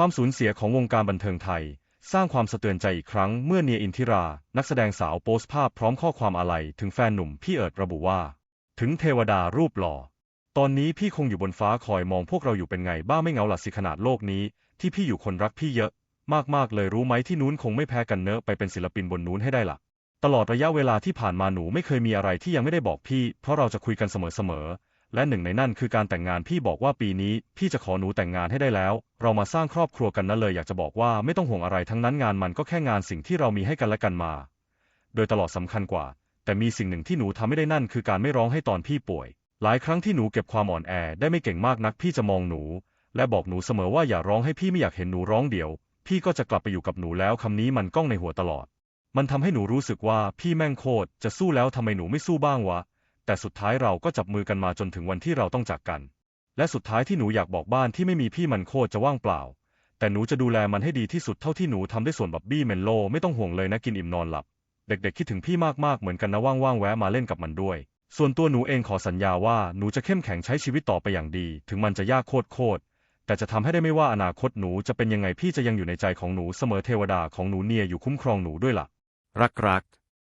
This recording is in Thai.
ความสูญเสียของวงการบันเทิงไทย สร้างความสะเทือนใจอีกครั้งเมื่อเนียอินทิรา นักแสดงสาวโพสต์ภาพพร้อมข้อความอาลัยถึงแฟนหนุ่มพี่เอิร์ดระบุว่า ถึงเทวดารูปหล่อ ตอนนี้พี่คงอยู่บนฟ้าคอยมองพวกเราอยู่เป็นไงบ้างไม่เหงาหลัสิขนาดโลกนี้ ที่พี่อยู่คนรักพี่เยอะ มากๆเลยรู้ไหมที่นู้นคงไม่แพ้กันเนอะไปเป็นศิลปินบนนู้นให้ได้ล่ะตลอดระยะเวลาที่ผ่านมาหนูไม่เคยมีอะไรที่ยังไม่ได้บอกพี่ เพราะเราจะคุยกันเสมอๆ และหนึ่งในนั่นคือการแต่งงานพี่บอกว่าปีนี้พี่จะขอหนูแต่งงานให้ได้แล้ว เรามาสร้างครอบครัวกันนะเลยอยากจะบอกว่าไม่ต้องห่วงอะไรทั้งนั้นงานมันก็แค่งานสิ่งที่เรามีให้กันและกันมา โดยตลอดสำคัญกว่า แต่มีสิ่งหนึ่งที่หนูทำไม่ได้นั่น คือการไม่ร้องให้ตอนพี่ป่วย หลายครั้งที่หนูเก็บความอ่อนแอได้ไม่เก่งมากนักพี่จะมองหนู และบอกหนูเสมอว่าอย่าร้องให้พี่ไม่อยากเห็นหนูร้องเดี่ยว พี่ก็จะกลับไปอยู่กับหนูแล้วคำนี้มันก้องในหัวตลอด มันทำให้หนูรู้สึกว่าพี่แม่งโคตรจะสู้แล้วทำไมหนูไม่สู้บ้างวะแต่สุดท้ายเราก็จับมือกันมาจนถึงวันที่เราต้องจากกัน และสุดท้ายที่หนูอยากบอกบ้านที่ไม่มีพี่มันโคตรจะว่างเปล่า แต่หนูจะดูแลมันให้ดีที่สุดเท่าที่หนูทำได้ส่วนบับบี้เมนโลไม่ต้องห่วงเลยนะกินอิ่มนอนหลับ เด็กๆคิดถึงพี่มากๆเหมือนกันนะว่างๆแวะมาเล่นกับมันด้วย ส่วนตัวหนูเองขอสัญญาว่าหนูจะเข้มแข็งใช้ชีวิตต่อไปอย่างดี ถึงมันจะยากโคตรๆแต่จะทำให้ได้ไม่ว่าอนาคตหนูจะเป็นยังไงพี่จะยังอยู่ในใจของหนูเสมอเทวดาของหนูเนียอยู่คุ้มครองหนูด้วยล่ะรักรัก